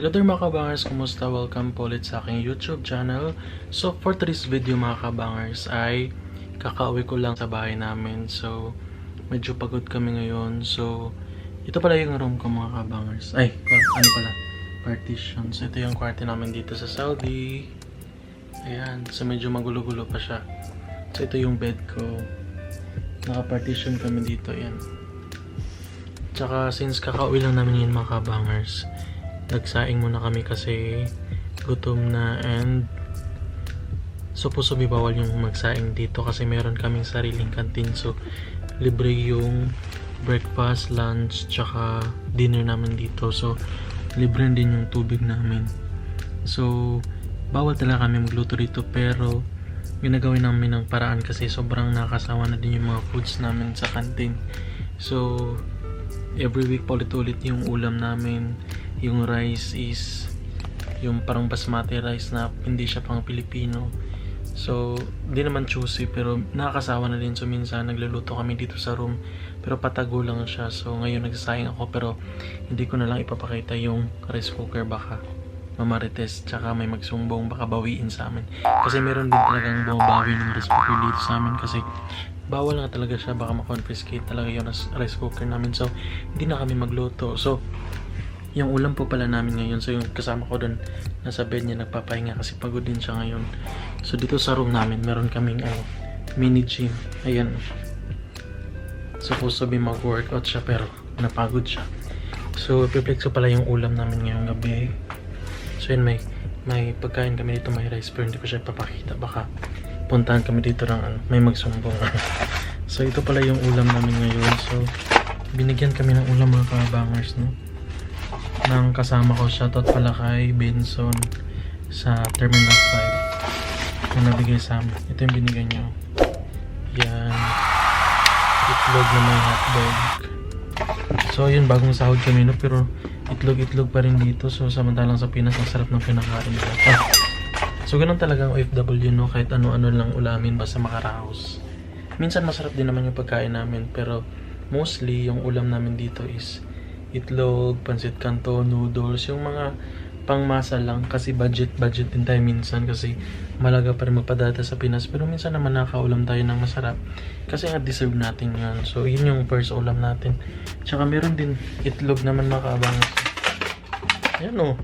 Hello there mga kabangers, kumusta? Welcome po ulit sa aking YouTube channel. So for today's video mga kabangers ay kakauwi ko lang sa bahay namin. So medyo pagod kami ngayon. So ito pala yung room ko mga kabangers. Ay, ano pala? Partition. So ito yung kwarto namin dito sa Saudi. Ayan, so medyo magulo-gulo pa siya. So ito yung bed ko. Naka-partition kami dito, yan. Tsaka since kakauwi lang namin yun mga kabangers, nagsaing muna kami kasi gutom na and be bawal yung magsaing dito kasi meron kaming sariling kantin. So libre yung breakfast, lunch, tsaka dinner namin dito. So libre din yung tubig namin. So bawal talaga kami magluto dito pero ginagawin namin ng paraan kasi sobrang nakasawa na din yung mga foods namin sa kantin. So every week paulit-ulit yung ulam namin yung rice is yung parang basmati rice na hindi siya pang Pilipino. So di naman choosy pero nakakasawa na din. So minsan nagluluto kami dito sa room pero patago lang siya. So ngayon nagsasayang ako pero hindi ko na lang ipapakita yung rice cooker. Baka mamarites tsaka may magsumbong baka bawiin sa amin. Kasi meron din talagang bumabawi ng rice cooker dito sa amin kasi bawal nga talaga siya. Baka ma-confiscate talaga yung rice cooker namin. So hindi na kami magluto. So yung ulam po pala namin ngayon so yung kasama ko doon nasa bed niya nagpapahinga kasi pagod din siya ngayon. So dito sa room namin meron kaming ano, mini gym. Ayan. Supposed to be mag-workout siya pero napagod siya. So piplex ko pala yung ulam namin ngayong gabi. So yun may may pagkain kami dito may rice pero hindi ko siya papakita. Baka puntahan kami dito ng ano, may magsumbong. So ito pala yung ulam namin ngayon. So binigyan kami ng ulam mga kabangers no ng kasama ko. Shoutout pala kay Benson sa Terminal 5 na nabigay sa amin. Ito yung binigay niya yan. Itlog na may hotdog. So yun bagong sahod kami no? Pero itlog-itlog pa rin dito. So samantalang sa Pinas ang sarap ng pinakain nila. Ah. So, ganun talaga ang OFW, no? Kahit ano-ano lang ulamin basta makaraos. Minsan masarap din naman yung pagkain namin, pero mostly yung ulam namin dito is itlog, pansit kanto, noodles, yung mga pangmasa lang kasi budget-budget din tayo minsan kasi malaga pa rin magpadata sa Pinas. Pero minsan naman nakaulam tayo ng masarap kasi nga deserve natin yan so yun yung first ulam natin. Tsaka meron din itlog naman makaabang yan o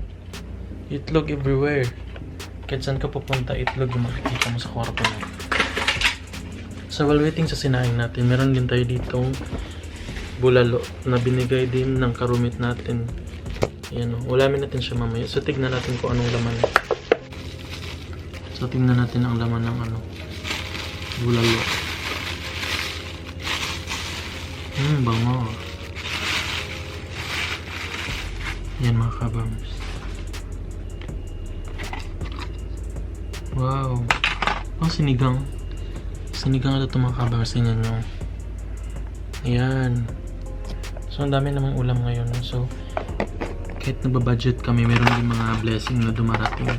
itlog everywhere. Kahit saan ka pupunta, itlog yung makikita mo sa kwarto mo. So while waiting sa sinaing natin, meron din tayo ditong bulalo na binigay din ng karumit natin. Yan o, ulamin natin siya mamaya. So tignan natin kung anong laman. So tignan natin ang laman ng ano, bulalo. Hmm, bango. Yan mga kabangers. Wow. Oh, sinigang. Sinigang ito mga kabangers niya nyo. Ayan. So, ang dami namang ulam ngayon. So, kahit nababudget kami, meron din mga blessing na dumarating.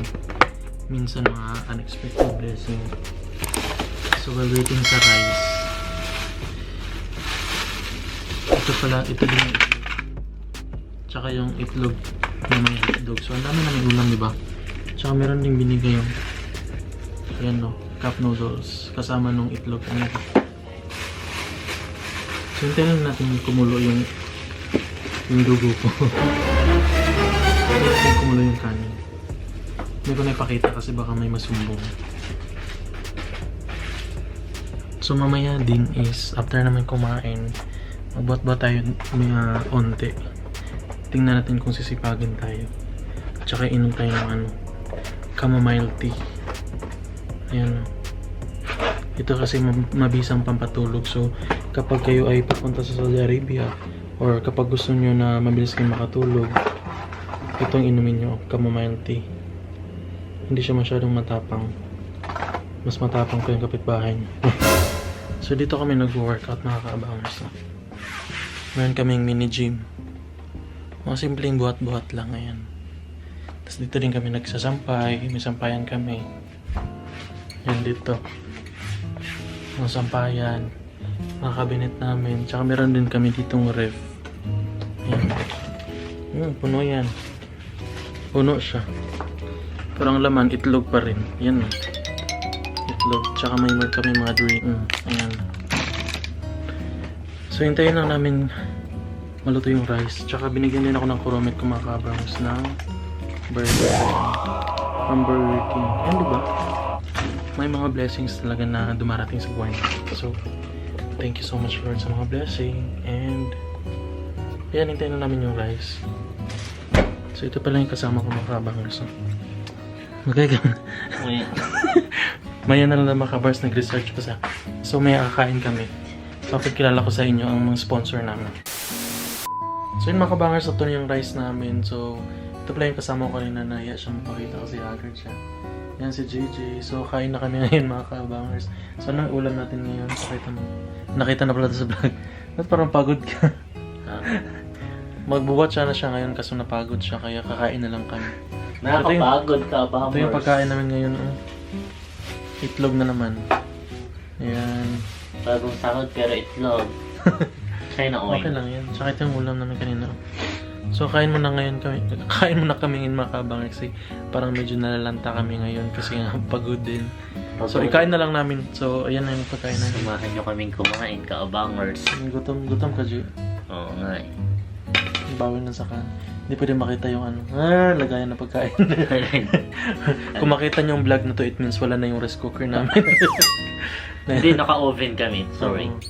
Minsan mga unexpected blessing. So, while waiting sa rice. Ito pala, ito din yung. Tsaka yung itlog na may hotdog. So, ang dami naman ulam, di ba? Tsaka meron din binigay yung yan no, cup noodles kasama nung itlog. Ano? So, hintayin natin kumulo yung yung dugo ko. Hintayin kumulo yung kanin. Hindi ko na ipakita kasi baka may masumbong. So, mamaya din is, after naman kumain, magbuhat-buhat tayo mga onte. Tingnan natin kung sisipagin tayo. Tsaka inom tayo ng ano, chamomile tea. Ayan. Ito kasi mab- mabisang pampatulog. So, kapag kayo ay papunta sa Saudi Arabia or kapag gusto nyo na mabilis kayo makatulog, itong inumin nyo, chamomile tea. Hindi siya masyadong matapang. Mas matapang ko yung kapitbahay nyo. so, dito kami nag-workout mga kaabangers. No? Meron kaming mini gym. Mga simpleng buhat-buhat lang. Ayan. Tapos dito din kami nagsasampay. May sampayan kami. Yan dito. Mga sampayan. Mga kabinet namin. Tsaka meron din kami ditong ref. Hmm, puno yan. Puno siya. Pero ang laman, itlog pa rin. Yan na. Itlog. Tsaka may mga kami mga drink. Mm, ayan. So, hintayin lang namin maluto yung rice. Tsaka binigyan din ako ng kuromit kumakabangs ng burger. From Burger King. Yan, di? May mga blessings talaga na dumarating sa buhay. So, thank you so much Lord sa mga blessing. And, yan, hintayin na namin yung rice. So, ito pala yung kasama ko mga kabangers. no? Magkaya Uy, Maya na lang mga kabars, nag-research pa sa. So, may kakain kami. Papagkilala ko sa inyo ang mga sponsor namin. So, yun mga kabangers, ito yung rice namin. So, ito pala yung kasama ko kanina na iya siya mapakita kasi haggard siya. Yan si JJ. So, kain na kami ngayon mga kabangers. So, anong ulam natin ngayon? Pakita mo. Nakita na pala ito sa vlog. Ba't parang pagod ka? Magbuwat siya na siya ngayon kasi napagod siya kaya kakain na lang kami. nakakapagod ka ba, Ito yung pagkain namin ngayon. Oh. Itlog na naman. Ayan. Bagong sahod pero itlog. China oil. Okay lang yan. Tsaka ito yung ulam namin kanina. So, kain mo na ngayon kami. Kain mo na kami ngayon mga kabang kasi parang medyo nalalanta kami ngayon kasi nga pagod din. So, ikain na lang namin. So, ayan na yung pagkain namin. Sumahan nyo kaming kumain, kaabangers. Gutom, gutom ka, G. Oo nga eh. Bawal na sa kan. Hindi pwede makita yung ano. Ah, lagayan na pagkain. Kung makita niyo yung vlog na to, it means wala na yung rice cooker namin. Hindi, naka-oven kami. Sorry. Oo.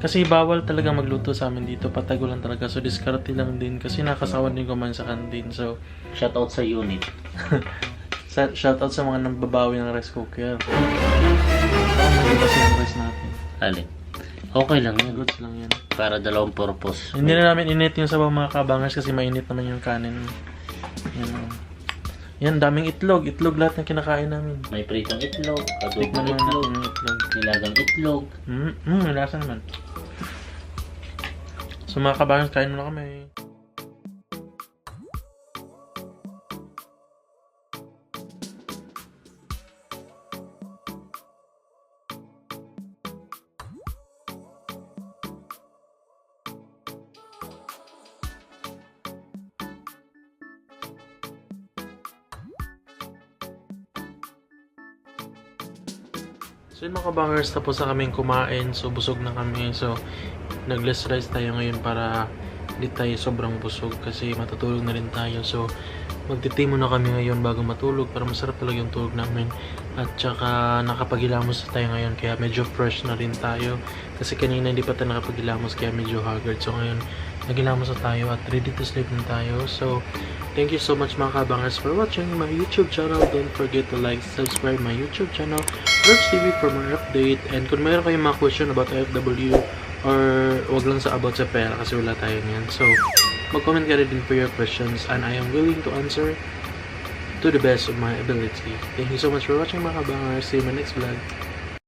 Kasi bawal talaga magluto sa amin dito. Patago lang talaga. So, diskarte lang din. Kasi nakasawan din kumain sa kantin. So, Shoutout sa unit. sa, shoutout sa mga nambabawi ng rice cooker. Parang may kasi yung rice natin. Alin? Okay lang yun. Goods lang yan. Para dalawang purpose. Hindi na namin init yung sabaw mga kabangers kasi mainit naman yung kanin. Yan. oh. Yan, daming itlog. Itlog lahat ng kinakain namin. May pritong itlog, Tikman adobong naman itlog, natin yung itlog. nilagang itlog. Mm, mm, lasa naman. So mga kabangers, kain muna kami. So yun mga kabangers, tapos na kaming kumain. So busog na kami. So nag-less rice tayo ngayon para hindi tayo sobrang busog kasi matutulog na rin tayo. So magtitay muna kami ngayon bago matulog para masarap talaga yung tulog namin. At saka nakapagilamos na tayo ngayon kaya medyo fresh na rin tayo. Kasi kanina hindi pa tayo nakapagilamos kaya medyo haggard. So ngayon nagilamos na tayo at ready to sleep na tayo. So Thank you so much mga kabangers for watching my YouTube channel. Don't forget to like, subscribe my YouTube channel, Verbs TV for more update. And kung mayroon kayong mga question about FW or wag lang sa about sa pera kasi wala tayo niyan. So, mag-comment ka rin for your questions and I am willing to answer to the best of my ability. Thank you so much for watching mga kabangers. See you in my next vlog.